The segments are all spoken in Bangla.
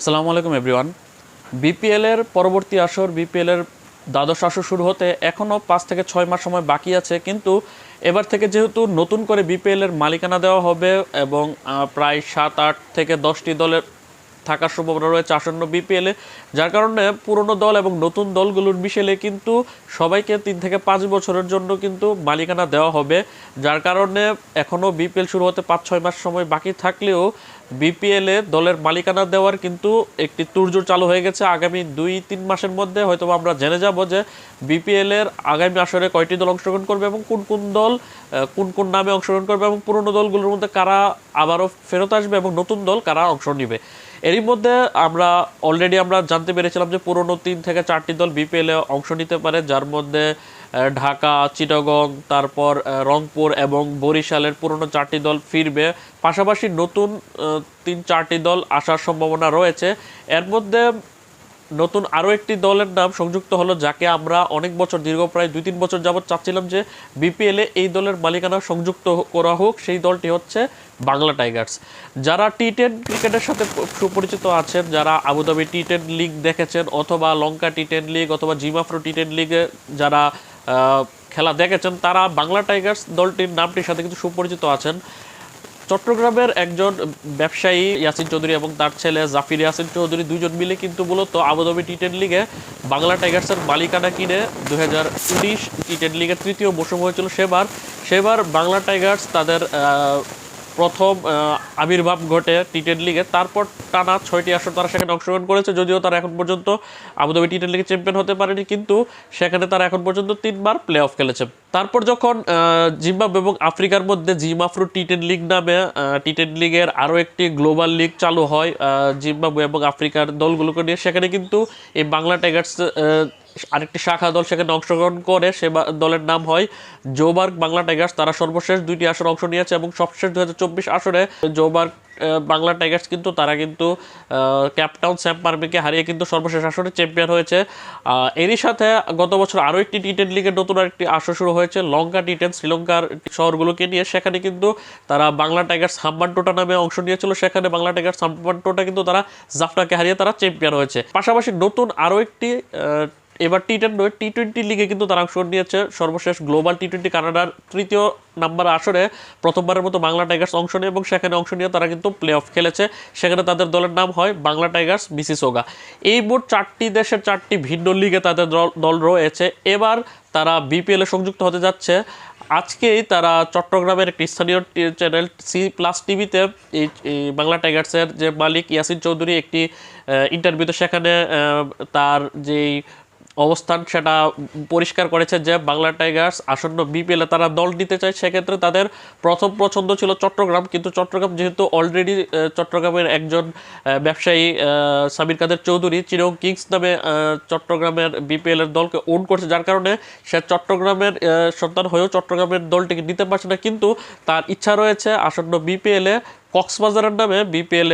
আসসালামু আলাইকুম এভরিওয়ান বিপিএলের পরবর্তী আসর বিপিএলের দ্বাদশ আসর শুরু হতে এখনও পাঁচ থেকে ছয় মাস সময় বাকি আছে, কিন্তু এবার থেকে যেহেতু নতুন করে বিপিএলের মালিকানা দেওয়া হবে এবং প্রায় সাত, আট থেকে দশটি দলের থাকার সম্ভাবনা রয়েছে আসন্ন বিপিএলে যার কারণে পুরনো দল এবং নতুন দলগুলোর মিশেলে কিন্তু সবাইকে তিন থেকে পাঁচ বছরের জন্য কিন্তু মালিকানা দেওয়া হবে, যার কারণে এখনও বিপিএল শুরু হতে পাঁচ ছয় মাস সময় বাকি থাকলেও বিপিএলে দলের মালিকানা দেওয়ার কিন্তু একটি তুরজোর চালু হয়ে গেছে আগামী দুই তিন মাসের মধ্যে। হয়তো আমরা জেনে যাব যে বিপিএল এর আগামী আসরে কয়টি দল অংশগ্রহণ করবে এবং কোন কোন দল কোন কোন নামে অংশগ্রহণ করবে এবং পুরনো দলগুলোর মধ্যে কারা আবারও ফেরত আসবে এবং নতুন দল কারা অংশ নিবে। এরই মধ্যে আমরা অলরেডি আমরা জানতে পেরেছিলাম যে পুরনো তিন থেকে চারটি দল বিপিএলে অংশ নিতে পারে, যার মধ্যে ঢাকা, চিটাগং, তারপর রংপুর এবং বরিশালের পুরনো চারটি দল ফিরবে। পাশাপাশি নতুন তিন চারটি দল আসার সম্ভাবনা রয়েছে। এর মধ্যে নতুন আরও একটি দলের নাম সংযুক্ত হলো, যাকে আমরা অনেক বছর, দীর্ঘ প্রায় দুই, তিন বছর যাবৎ চাচ্ছিলাম যে বিপিএলে এই দলের মালিকানা সংযুক্ত করা হোক। সেই দলটি হচ্ছে বাংলা টাইগার্স। যারা টি টেন ক্রিকেটের সাথে সুপরিচিত আছেন, যারা আবুধাবি টি টেন লিগ দেখেছেন অথবা লঙ্কা টি টেন লিগ অথবা জিমাফ্রো টি টেন লিগে যারা খেলা দেখেছেন, তারা বাংলা টাইগার্স দলটির নামটির সাথে কিন্তু সুপরিচিত আছেন। চট্টগ্রামের একজন ব্যবসায়ী ইয়াসিন চৌধুরী এবং তার ছেলে জাফির ইয়াসিন চৌধুরী দুজন মিলে কিন্তু মূলত আবুধাবি টি টেন লিগে বাংলা টাইগার্সের মালিকানা কিনে দু হাজার উনিশ টি টেন লিগের তৃতীয় মৌসুম হয়েছিল সেবার। সেবার বাংলা টাইগার্স তাদের প্রথম আবির্ভাব ঘটে টি টেন লিগে তারপর টানা ছয়টি আসর তারা সেখানে অংশগ্রহণ করেছে। যদিও তারা এখন পর্যন্ত আবুধাবি টি টেন লিগে চ্যাম্পিয়ন হতে পারেনি, কিন্তু সেখানে তারা এখন পর্যন্ত তিনবার প্লে অফ খেলেছে। তারপর যখন জিম্বাবু এবং আফ্রিকার মধ্যে জিমাফ্রু টি টেন লিগ নামে টি টেন লিগের আরও একটি গ্লোবাল লিগ চালু হয় জিম্বাবু এবং আফ্রিকার দলগুলোকে নিয়ে। সেখানে কিন্তু এই বাংলা টাইগার্স আরেকটি শাখা দল সেখানে অংশগ্রহণ করে, সে দলের নাম হয় জোবার্গ বাংলা টাইগার্স। তারা সর্বশেষ দুইটি আসর অংশ নিয়েছে এবং সবশেষ দু হাজার চব্বিশ আসরে জোবার্গ বাংলা টাইগার্স কিন্তু তারা কিন্তু ক্যাপটাউন স্যাম পারমিকে হারিয়ে কিন্তু সর্বশেষ আসরে চ্যাম্পিয়ন হয়েছে। এরই সাথে গত বছর আরও একটি টি টেন লিগের নতুন আরেকটি আসর শুরু হয়েছে, লঙ্কা টি টেন শ্রীলঙ্কার শহরগুলোকে নিয়ে। সেখানে কিন্তু তারা বাংলা টাইগার্স হাম্বানটোটা নামে অংশ নিয়েছিল। সেখানে বাংলা টাইগার্স হাম্বানটোটা কিন্তু তারা জাফরাকে হারিয়ে তারা চ্যাম্পিয়ন হয়েছে। পাশাপাশি নতুন আরও একটি এবার টি টেন নয় টি টোয়েন্টি লিগে কিন্তু তারা অংশগ্রহণ নিয়েছে। সর্বশেষ গ্লোবাল টি টোয়েন্টি কানাডার তৃতীয় নাম্বার আসরে প্রথমবারের মতো বাংলা টাইগার্স অংশ নেয় এবং সেখানে অংশ নিয়ে তারা কিন্তু প্লে অফ খেলেছে। সেখানে তাদের দলের নাম হয় বাংলা টাইগার্স বিসিসোগা এই মোট চারটি দেশের চারটি ভিন্ন লিগে তাদের দল- রয়েছে। এবার তারা বিপিএলে সংযুক্ত হতে যাচ্ছে। আজকেই তারা চট্টগ্রামের একটি স্থানীয় চ্যানেল সি প্লাস টিভিতে এই বাংলা টাইগার্সের যে মালিক ইয়াসিন চৌধুরী একটি ইন্টারভিউতে সেখানে তার যেই অবস্থান সেটা পরিষ্কার করেছে যে বাংলা টাইগার্স আসন্ন বিপিএল তারা দল নিতে চায়, সেক্ষেত্রে তাদের প্রথম পছন্দ ছিল চট্টগ্রাম। কিন্তু চট্টগ্রাম যেহেতু অলরেডি চট্টগ্রামের একজন ব্যবসায়ী সামির কাদের চৌধুরী, চিরং কিংস নামে চট্টগ্রামের বিপিএল এর দলকে ওন করছে। যার কারণে সে চট্টগ্রামের সন্তান হয়েও চট্টগ্রামের দলটিকে নিতে পারছে না। কিন্তু তার ইচ্ছা রয়েছে আসন্ন বিপিএল কক্সবাজারের নামে বিপিএল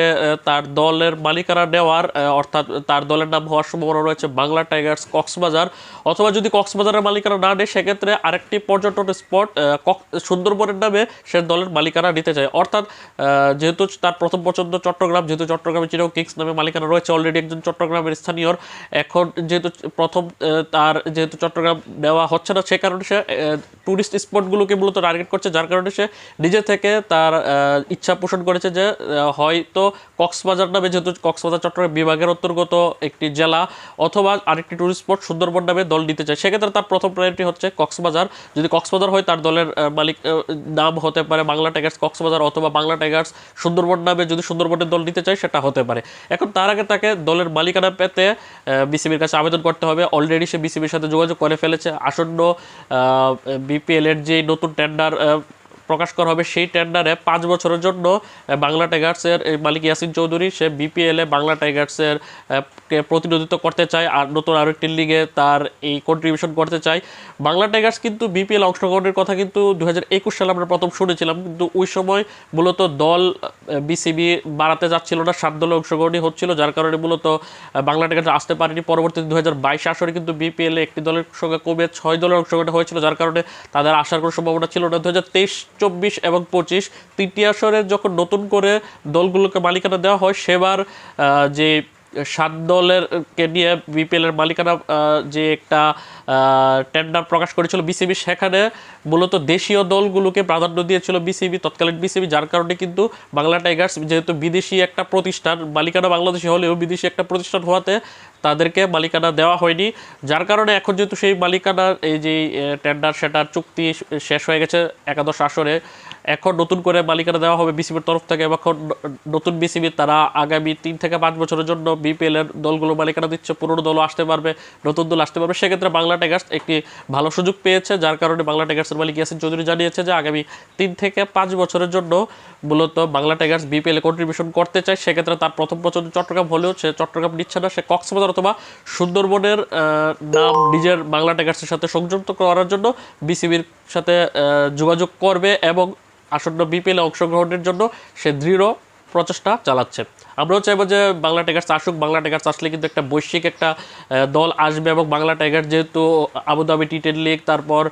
তার দলের মালিকানা নেওয়ার অর্থাৎ তার দলের নাম হওয়ার সম্ভাবনা রয়েছে বাংলা টাইগার্স কক্সবাজার। অথবা যদি কক্সবাজারের মালিকানা না নেয়, সেক্ষেত্রে আরেকটি পর্যটন স্পট সুন্দরবনের নামে সে দলের মালিকানা নিতে চায়। অর্থাৎ যেহেতু তার প্রথম পছন্দ চট্টগ্রাম, যেহেতু চট্টগ্রামে চিরং কিংস নামে মালিকানা রয়েছে অলরেডি একজন চট্টগ্রামের স্থানীয় এখন যেহেতু প্রথম তার যেহেতু চট্টগ্রাম দেওয়া হচ্ছে না, সে কারণে সে ট্যুরিস্ট স্পটগুলোকে মূলত টার্গেট করছে, যার কারণে সে নিজে থেকে তার ইচ্ছা পোষণ করেছে যে হয়তো কক্সবাজার নামে যেহেতু কক্সবাজার, চট্টগ্রাম বিভাগের অন্তর্গত একটি জেলা, অথবা আরেকটি ট্যুরিস্ট স্পট সুন্দরবন নামে দল নিতে চায়। সেক্ষেত্রে তার প্রথম প্রায়োরিটি হচ্ছে কক্সবাজার। যদি কক্সবাজার হয়, তার দলের মালিক নাম হতে পারে বাংলা টাইগার্স কক্সবাজার অথবা বাংলা টাইগার্স সুন্দরবন নামে যদি সুন্দরবনের দল নিতে চায়, সেটা হতে পারে। এখন তার আগে তাকে দলের মালিকানা পেতে বিসিবির কাছে আবেদন করতে হবে। অলরেডি সে বিসিবির সাথে যোগাযোগ করে ফেলেছে। আসন্ন বিপিএল এর যে নতুন টেন্ডার প্রকাশ করা হবে সেই টেন্ডারে পাঁচ বছরের জন্য বাংলা টাইগার্সের মালিক ইয়াসিন চৌধুরী, সে বিপিএল বাংলা টাইগার্সের প্রতিনিধিত্ব করতে চায় আর নতুন আরও একটি লিগে তার এই কন্ট্রিবিউশন করতে চায়। বাংলা টাইগার্স কিন্তু বিপিএল অংশগ্রহণের কথা কিন্তু দু হাজার একুশ সালে আমরা প্রথম শুনেছিলাম, কিন্তু ওই সময় মূলত দল বিসিবি বাড়াতে যাচ্ছিল না, সাত দলে অংশগ্রহণই হচ্ছিল, যার কারণে মূলত বাংলা টাইগার্স আসতে পারেনি। পরবর্তীতে দু হাজার বাইশ আসরে কিন্তু বিপিএল একটি দলের সঙ্গে কমে ছয় দলের অংশগ্রহণ হয়েছিল, যার কারণে তাদের আসার কোনো সম্ভাবনা ছিল না। দু হাজার তেইশ চব্বিশ এবং পঁচিশ। তৃতীয় আসরে যখন নতুন করে দলগুলোকে মালিকানা দেওয়া হয় সেবার যে সাত দলের কে নিয়ে বিপিএল এর মালিকানা যে একটা টেন্ডার প্রকাশ করেছিল বিসিবি সেখানে মূলত দেশীয় দলগুলোকে প্রাধান্য দিয়েছিল বিসিবি তৎকালীন বিসিবি যার কারণে কিন্তু বাংলা টাইগার্স যেহেতু বিদেশি একটা প্রতিষ্ঠান, মালিকানা বাংলাদেশি হলেও বিদেশি একটা প্রতিষ্ঠান হওয়াতে তাদেরকে মালিকানা দেওয়া হয়নি। যার কারণে এখন যেহেতু সেই মালিকানার, এই যে টেন্ডার সেটার চুক্তি শেষ হয়ে গেছে একাদশ আসরে এখন নতুন করে মালিকানা দেওয়া হবে বিসিবির তরফ থেকে এখন নতুন বিসিবি তারা আগামী তিন থেকে পাঁচ বছরের জন্য বিপিএল এর দলগুলো মালিকানা দিচ্ছে, পুরনো দলও আসতে পারবে, নতুন দল আসতে পারবে। সেক্ষেত্রে বাংলা টাইগার্স একটি ভালো সুযোগ পেয়েছে, যার কারণে বাংলা টাইগার্সের মালিক ইয়াসিন চৌধুরী জানিয়েছে যে আগামী তিন থেকে পাঁচ বছরের জন্য মূলত বাংলা টাইগার্স বিপিএল কন্ট্রিবিউশন করতে চায়। সেক্ষেত্রে তার প্রথম পছন্দ চট্টগ্রাম হলেও সে চট্টগ্রাম নিচ্ছে না, সে কক্সবাজার অথবা সুন্দরবনের নাম নিজের বাংলা টাইগার্সের সাথে সংযুক্ত করার জন্য বিসিবির সাথে যোগাযোগ করবে এবং আসন্ন বিপিএল অংশগ্রহণের জন্য সে দৃঢ় প্রচেষ্টা চালাচ্ছে। আমরাও চাইব যে বাংলা টাইগার্স আসুক, বাংলা টাইগার্স আসলে কিন্তু একটা বৈশ্বিক একটা দল আসবে এবং বাংলা টাইগার যেহেতু Abu Dhabi T ten league, তারপর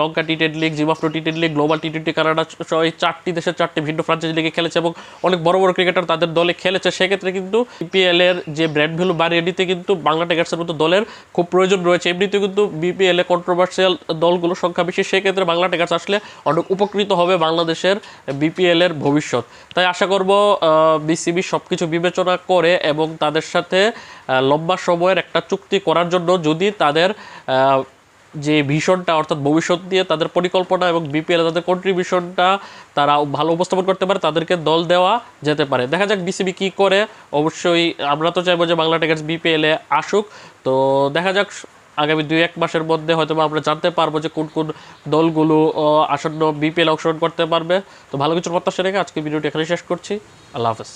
Lanka T ten league Zim Afro T ten league, global T twenty Canada এই চারটি দেশের চারটি ভিন্ন ফ্রাঞ্চাইজি লিগে খেলেছে এবং অনেক বড় বড় ক্রিকেটার তাদের দলে খেলেছে। সেক্ষেত্রে কিন্তু বিপিএল এর যে ব্র্যান্ড ভ্যালু বাড়িয়ে নিতে কিন্তু বাংলা টাইগার্সের মতো দলের খুব প্রয়োজন রয়েছে। এমনিতেও কিন্তু বিপিএল কন্ট্রোভার্সিয়াল দলগুলো সংখ্যা বেশি, সেক্ষেত্রে বাংলা টাইগার্স আসলে অনেক উপকৃত হবে বাংলাদেশের বিপিএল এর ভবিষ্যৎ। তাই আশা করব বিসিবি সব কিছু বিবেচনা করে এবং তাদের সাথে লম্বা সময়ের একটা চুক্তি করার জন্য যদি তাদের যে ভিশনটা অর্থাৎ ভবিষ্যৎ দিয়ে তাদের পরিকল্পনা এবং বিপিএল তাদের কন্ট্রিবিউশনটা তারা ভালো উপস্থাপন করতে পারে, তাদেরকে দল দেওয়া যেতে পারে। দেখা যাক বিসিবি কি করে। অবশ্যই আমরা তো চাইব যে বাংলা টাইগার্স বিপিএলে আসুক। তো দেখা যাক আগামী দুই এক মাসের মধ্যে হয়তো আমরা জানতে পারব যে কোন কোন দলগুলো আসন্ন বিপিএল অংশগ্রহণ করতে পারবে। তো ভালো কিছুর প্রত্যাশা রেখে আজকে ভিডিওটি এখানে শেষ করছি। আল্লাহ হাফেজ